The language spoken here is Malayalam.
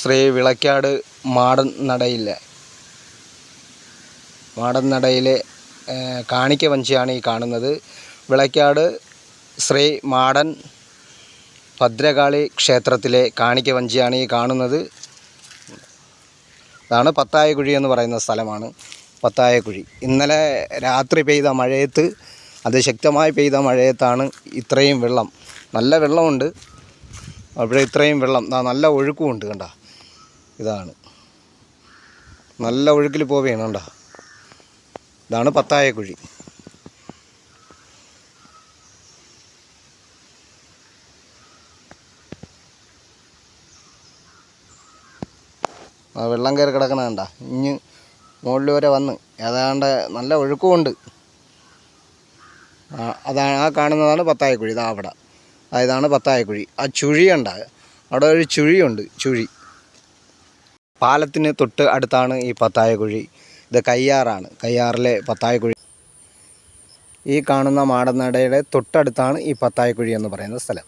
ശ്രീ വിളക്കാട് മാടൻ നടയിലെ മാടൻ നടയിലെ കാണിക്ക വഞ്ചിയാണ് ഈ കാണുന്നത്. വിളക്കാട് ശ്രീ മാടൻ ഭദ്രകാളി ക്ഷേത്രത്തിലെ കാണിക്ക വഞ്ചിയാണ് ഈ കാണുന്നത്. അതാണ് പത്തായക്കുഴി എന്ന് പറയുന്ന സ്ഥലമാണ് പത്തായക്കുഴി. ഇന്നലെ രാത്രി പെയ്ത മഴയത്ത് അതിശക്തമായി പെയ്ത മഴയത്താണ് ഇത്രയും വെള്ളം. നല്ല വെള്ളമുണ്ട്. അവിടെ ഇത്രയും വെള്ളം. നല്ല ഒഴുക്കുമുണ്ട് കണ്ട. ഇതാണ്. നല്ല ഒഴുക്കിൽ പോവുകയാണ് കണ്ട. ഇതാണ് പത്തായ കുഴി. ആ വെള്ളം കയറി കിടക്കണ കണ്ട. ഇഞ്ഞ് മുകളിൽ വരെ വന്ന്. ഏതാണ്ട് നല്ല ഒഴുക്കുമുണ്ട് അതാണ് ആ കാണുന്നതാണ് പത്തായക്കുഴി ഇതാ അവിടെ. ആ ഇതാണ് പത്തായക്കുഴി ആ ചുഴിയുണ്ട് അവിടെ ഒരു ചുഴിയുണ്ട് ചുഴി. പാലത്തിന് തൊട്ട് അടുത്താണ് ഈ പത്തായക്കുഴി ഇത് കയ്യാറാണ്. കയ്യാറിലെ പത്തായക്കുഴി ഈ കാണുന്ന മാടനടയുടെ തൊട്ടടുത്താണ് ഈ പത്തായക്കുഴി എന്ന് പറയുന്ന സ്ഥലം.